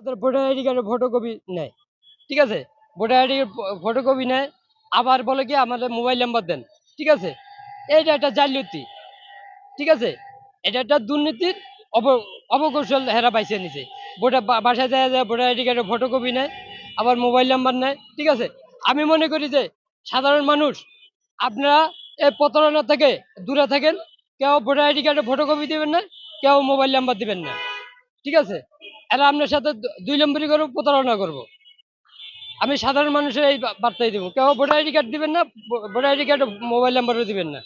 তাদের voter ID কার্ডের photocopy নেয়। ঠিক আছে? ভোটার আইডি ফটোকপি নেয়, আবার বলে কি, আমাদের মোবাইল নাম্বার দেন। ঠিক আছে? এটা একটা জালিয়াতি। ঠিক আছে? এটা একটা দুর্নীতির অব অবকৌশল হেরা পাইছে নিছে। ভোটার বাসায় যায় যায় ভোটার আইডি কার্ডের ফটোকপি নেয়, আবার মোবাইল নাম্বার নেয়। ঠিক আছে? আমি মনে করি যে, সাধারণ মানুষ, আপনারা এই প্রতারণা থেকে দূরে থাকেন। কেউ ভোটার আইডি কার্ডের ফটোকপি দেবেন না, কেউ মোবাইল নাম্বার দিবেন না। ঠিক আছে? এরা আপনার সাথে দুই নম্বরই করব প্রতারণা করব। আমি সাধারণ মানুষের এই বার্তাই দেবো। কেউ ভোটার আইডি কার্ড দিবেন না ভোটার আইডি কার্ড মোবাইল নাম্বারও দিবেন না।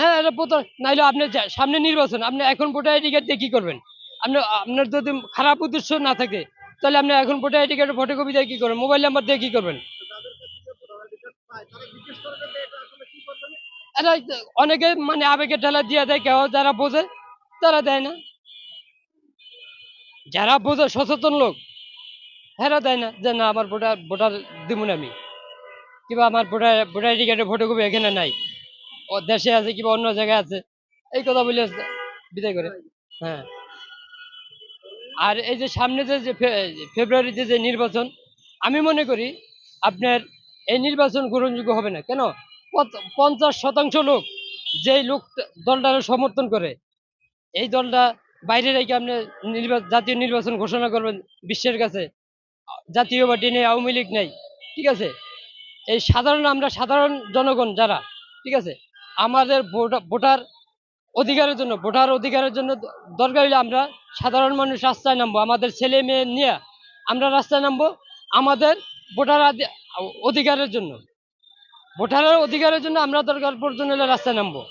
হ্যাঁ এটা প্রতার নাইলে আপনি সামনে নির্বাচন, আপনি এখন ভোটার আইডি কার্ড দিয়ে কি করবেন? আপনি, আপনার যদি খারাপ উদ্দেশ্য না থাকে, তাহলে আপনি এখন ভোটার আইডি কার্ডের ফটোকপি দিয়ে কী করবেন? মোবাইল নাম্বার দিয়ে কি করবেন? এরা অনেকে মানে আবেগের ঠেলা দিয়ে দেয়, কেউ যারা বোঝে, তারা দেয় না। যারা বোঝে সচেতন লোক, হেরা দেয় না যে না, আমার ভোটার ভোটার দিব না আমি। কিংবা আমার ভোটার ভোটার আইডি কার্ডের ফটোকপি এখানে নাই। ও দেশে আছে কিংবা অন্য জায়গায় আছে, এই কথা বলে বিদায় করে। হ্যাঁ। আর এই যে সামনে যে ফেব্রুয়ারিতে যে নির্বাচন, আমি মনে করি আপনার এই নির্বাচন গ্রহণযোগ্য হবে না। কেন? পঞ্চাশ শতাংশ লোক যেই লোক দলটাকে সমর্থন করে, এই দলটা বাইরে রেখে আপনি জাতীয় নির্বাচন ঘোষণা করবেন বিশ্বের কাছে। জাতীয় পার্টি নেই, আওয়ামী লীগ নেই, ঠিক আছে? এই সাধারণ, আমরা সাধারণ জনগণ যারা, ঠিক আছে? আমাদের ভোটা- ভোটার অধিকারের জন্য, ভোটার অধিকারের জন্য দরকার হলে আমরা সাধারণ মানুষ রাস্তায় নামবো। আমাদের ছেলে মেয়ে নিয়ে আমরা রাস্তায় নামবো আমাদের ভোটার অধিকারের জন্য। ভোটারের অধিকারের জন্য আমরা দরকার পর্যন্ত রাস্তায় নামবো।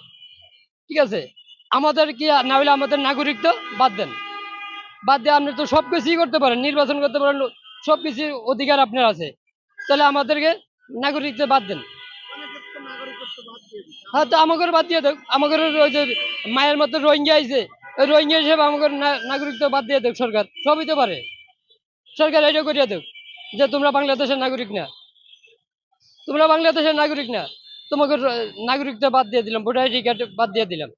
ঠিক আছে? আমাদের কি না হলে আমাদের নাগরিক তো বাদ দেন। বাদ দিয়ে আপনি তো সব কিছুই করতে পারেন, নির্বাচন করতে পারেন সব কিছুর অধিকার আপনার আছে। তাহলে আমাদেরকে নাগরিকতে বাদ দেন। হ্যাঁ তো আমাকে বাদ দিয়ে দেখ আমাকে ওই যে মায়ের মতো রোহিঙ্গা আইছে, ওই রোহিঙ্গা হিসেবে আমাকে নাগরিকত্ব বাদ দিয়ে দেখ সরকার, সবই তো পারে। সরকার এটা করিয়া দেখ, যে তোমরা বাংলাদেশের নাগরিক না। তোমরা বাংলাদেশের নাগরিক না, তোমাকে র- নাগরিকত্ব বাদ দিয়ে দিলাম, ভোটার আইডি কার্ড বাদ দিয়ে দিলাম।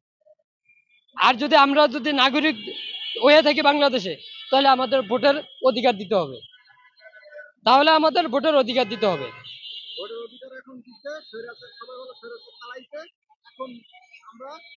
আর যদি আমরা যদি নাগরিক হয়ে থাকি বাংলাদেশে, তাহলে আমাদের ভোটের অধিকার দিতে হবে। তাহলে আমাদের ভোটের অধিকার দিতে হবে। ভোটের অধিকার এখন এখন আমরা